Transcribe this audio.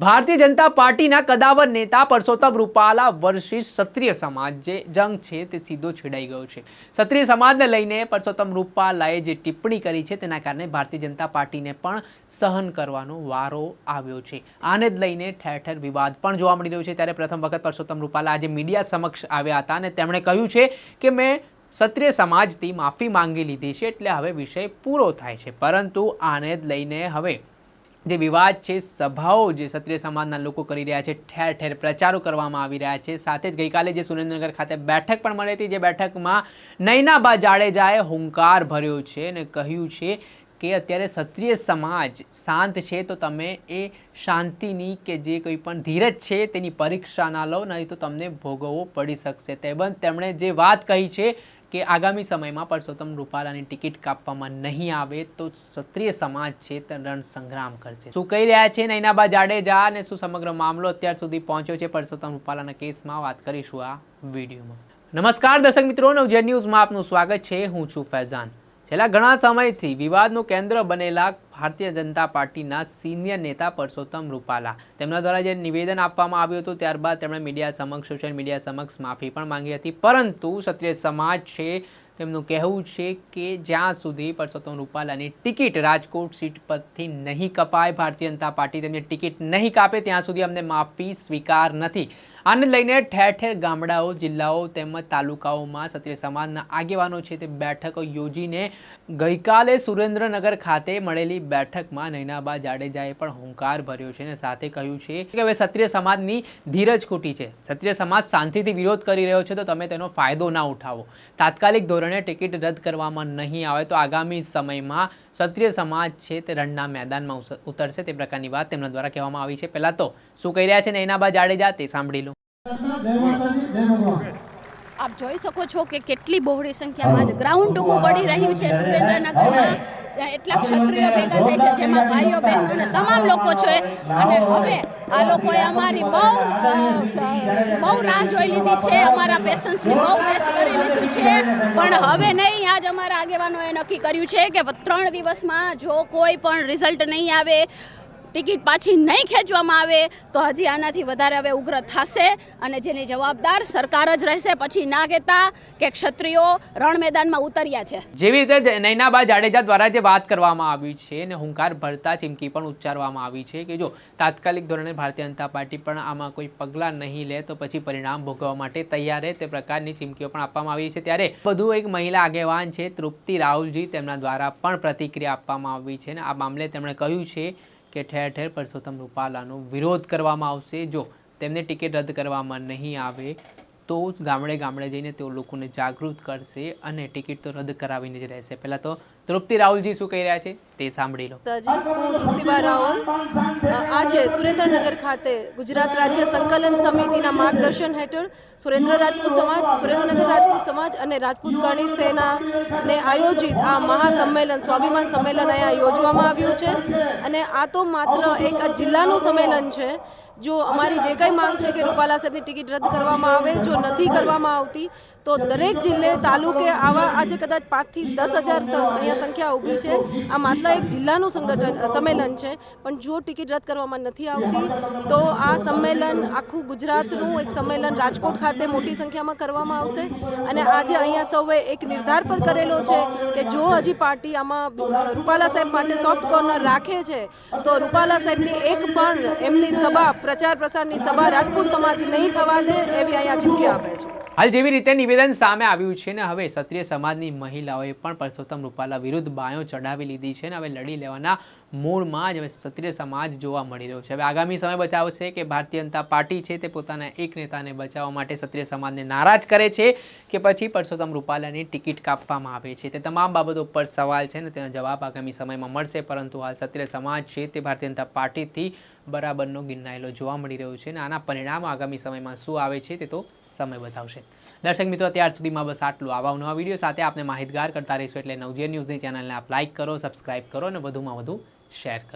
ભારતીય જનતા પાર્ટીના કદાવર નેતા પરસોત્તમ રૂપાલા વર્ષિસ ક્ષત્રિય સમાજ જે જંગ છે તે સીધો છેડાઈ ગયો છે. ક્ષત્રિય સમાજને લઈને પરસોત્તમ રૂપાલાએ જે ટિપ્પણી કરી છે તેના કારણે ભારતીય જનતા પાર્ટીને પણ સહન કરવાનો વારો આવ્યો છે. આને જ લઈને ઠેર ઠેર વિવાદ પણ જોવા મળી રહ્યો છે. ત્યારે પ્રથમ વખત પરસોત્તમ રૂપાલા આજે મીડિયા સમક્ષ આવ્યા હતા અને તેમણે કહ્યું છે કે મેં ક્ષત્રિય સમાજથી માફી માંગી લીધી છે એટલે હવે વિષય પૂરો થાય છે. પરંતુ આને જ લઈને હવે જે વિવાદ છે, સભાઓ જે ક્ષત્રિય સમાજના લોકો કરી રહ્યા છે, ઠેર ઠેર પ્રચારો કરવામાં આવી રહ્યા છે. સાથે જ ગઈકાલે જે સુરેન્દ્રનગર ખાતે બેઠક પણ મળી હતી, જે બેઠકમાં નૈનાબા જાડેજાએ હુંકાર ભર્યો છે અને કહ્યું છે કે અત્યારે ક્ષત્રિય સમાજ શાંત છે, તો તમે એ શાંતિની કે જે કોઈ પણ ધીરજ છે, તેની પરીક્ષા ના લો નહીં તો તમને ભોગવવો પડી શકશે. તેમજ તેમણે જે વાત કહી છે કે આગામી સમયમાં પરસોત્તમ રૂપાલાની ટિકિટ કાપવામાં નહીં આવે તો ક્ષત્રિય સમાજ છે તે રણ સંગ્રામ કરશે. શું કહી રહ્યા છે નૈનાબા જાડેજા અને શું સમગ્ર મામલો અત્યાર સુધી પહોંચ્યો છે પરસોત્તમ રૂપાલાના કેસમાં? વાત કરીશું આ વિડીયોમાં. નમસ્કાર દર્શક મિત્રો નવજેડ ન્યૂઝમાં આપનું સ્વાગત છે. હું છું ફૈઝાન. છેલ્લા ઘણા સમયથી વિવાદનું કેન્દ્ર બનેલા ભારતીય જનતા પાર્ટીના સિનિયર નેતા પરસોત્તમ રૂપાલા. તેમના દ્વારા જે નિવેદન આપવામાં આવ્યું હતું, ત્યારબાદ તેમણે મીડિયા સમક્ષ, સોશિયલ મીડિયા સમક્ષ માફી પણ માંગી હતી. પરંતુ ક્ષત્રિય સમાજ છે, તેમનું કહેવું છે કે જ્યાં સુધી પરસોત્તમ રૂપાલાની ટિકિટ રાજકોટ સીટ પરથી નહીં કપાય, ભારતીય જનતા પાર્ટી તેમની ટિકિટ નહીં કાપે, ત્યાં સુધી અમને માફી સ્વીકાર નથી. આને લઈને ઠેર ઠેર ગામડાઓ, જિલ્લાઓ તેમજ તાલુકાઓમાં ક્ષત્રિય સમાજના આગેવાનો છે તે બેઠકો યોજીને ગઈકાલે સુરેન્દ્રનગર ખાતે મળેલી બેઠકમાં નૈનાબા જાડેજાએ પણ હુંકાર ભર્યો છે અને સાથે કહ્યું છે કે હવે ક્ષત્રિય સમાજની ધીરજ ખૂટી છે. ક્ષત્રિય સમાજ શાંતિથી વિરોધ કરી રહ્યો છે તો તમે તેનો ફાયદો ના ઉઠાવો. તાત્કાલિક ધોરણે ટિકિટ રદ કરવામાં નહીં આવે તો આગામી સમયમાં ક્ષત્રિય સમાજ છે તે રણના મેદાનમાં ઉતરશે તે પ્રકારની વાત તેમના દ્વારા કહેવામાં આવી છે. પહેલાં તો શું કહી રહ્યા છે નૈનાબા જાડેજા તે સાંભળી લો. આપ જોઈ શકો છો કે કેટલી બહોળી સંખ્યામાં ગ્રાઉન્ડ ટૂંકું પડી રહ્યું છે સુરેન્દ્રનગરમાં એટલા ક્ષત્રિયો ભેગા થાય છે, જેમાં ભાઈઓ, બહેનો અને તમામ લોકો છે. અને હવે આ લોકોએ અમારી બહુ બહુ રાહ જોઈ લીધી છે, અમારા પેશન્સની બહુ ટેસ્ટ કરી લીધું છે. પણ હવે નહીં આજ અમારા આગેવાનોએ નક્કી કર્યું છે કે ત્રણ દિવસમાં જો કોઈ પણ રિઝલ્ટ નહીં આવે ટિકિટ પાછી નહીં ખેંચવામાં આવે તો હજી આનાથી વધારે હવે ઉગ્ર થશે અને જેની જવાબદાર સરકાર જ રહેશે પછી ના કહેતા કે ક્ષત્રિયો રણ મેદાનમાં ઉતર્યા છે. જેવી રીતે નૈનાબા જાડેજા દ્વારા જે વાત કરવામાં આવી છે અને હુંકાર ભરતા ચીમકી પણ ઉચ્ચારવામાં આવી છે કે જો તાત્કાલિક ધોરણે ભારતીય જનતા પાર્ટી પણ આમાં કોઈ પગલાં નહીં લે તો પછી પરિણામ ભોગવવા માટે તૈયાર રહે તે પ્રકારની ચીમકીઓ પણ આપવામાં આવી છે. ત્યારે વધુ એક મહિલા આગેવાન છે તૃપ્તિ રાહુલજી તેમના દ્વારા પણ પ્રતિક્રિયા આપવામાં આવી છે અને આ મામલે તેમણે કહ્યું છે કે ઠેર ઠેર પરસોત્તમ રૂપાલાનો વિરોધ કરવામાં આવશે. જો તેમને ટિકિટ રદ કરવામાં નહીં આવે તો ગામડે ગામડે જઈને તેઓ લોકોને જાગૃત કરશે અને ટિકિટ તો રદ કરાવીને જ રહેશે. પહેલાં તો તૃપ્તિ રાહુલજી શું કહી રહ્યા છે તે સાંભળી લો. રાવલ આજે સુરેન્દ્રનગર ખાતે ગુજરાત રાજ્ય સંકલન સમિતિના માર્ગદર્શન હેઠળ સુરેન્દ્ર રાજપૂત સમાજ, સુરેન્દ્રનગર રાજપૂત સમાજ અને રાજપૂત ગણિત સેનાને આયોજિત આ મહાસંમેલન, સ્વાભિમાન સંમેલન અહીંયા યોજવામાં આવ્યું છે. અને આ તો માત્ર એક જિલ્લાનું સંમેલન છે. જો અમારી જે કંઈ માંગ છે કે રૂપાલા સાહેબની ટિકિટ રદ કરવામાં આવે, જો નથી કરવામાં આવતી તો દરેક જિલ્લે તાલુકે આવા આજે કદાચ પાંચથી દસ હજાર અહીંયા સંખ્યા ઊભી છે. આ માત્ર એક જિલ્લાનું સંગઠન સંમેલન છે. પણ જો ટિકિટ રદ કરવામાં નથી આવતી, તો આ સંમેલન આખું ગુજરાતનું એક સંમેલન રાજકોટ ખાતે મોટી સંખ્યામાં કરવામાં આવશે. અને આજે અહીંયા સૌએ એક નિર્ધાર પર કરેલો છે કે જો હજી પાર્ટી આમાં રૂપાલા સાહેબ માટે સોફ્ટ કોર્નર રાખે છે, તો રૂપાલા સાહેબની એક પણ એમની સભા, પ્રચાર પ્રસારની સભા રાજપૂત સમાજ નહીં થવા દે એવી અહીંયા ચીમકી આપે છે. હાલ જેવી રીતે નિવેદન સામે આવ્યું છે ને, હવે ક્ષત્રિય સમાજની મહિલાઓએ પણ પરસોત્તમ રૂપાલા વિરુદ્ધ બાયો ચડાવી લીધી છે ને, હવે લડી લેવાના મૂળમાં જ હવે ક્ષત્રિય સમાજ જોવા મળી રહ્યો છે. હવે આગામી સમય બચાવશે કે ભારતીય જનતા પાર્ટી છે તે પોતાના એક નેતાને બચાવવા માટે ક્ષત્રિય સમાજને નારાજ કરે છે કે પછી પરસોત્તમ રૂપાલાની ટિકિટ કાપવામાં આવે છે. તે તમામ બાબતો પર સવાલ છે ને તેનો જવાબ આગામી સમયમાં મળશે. પરંતુ હાલ ક્ષત્રિય સમાજ છે તે ભારતીય જનતા પાર્ટીથી બરાબરનો ગિરનાયેલો જોવા મળી રહ્યો છે અને આના પરિણામ આગામી સમયમાં શું આવે છે તે તો સમય બતાવશે. દર્શક મિત્રો ત્યાર સુધીમાં બસ આટલું. આવા નવા વીડિયો સાથે આપને માહિતગાર કરતા રહીશું. એટલે નવજીવન ન્યૂઝની ચેનલને આપ લાઇક કરો સબસ્ક્રાઇબ કરો અને વધુમાં વધુ શેર કરો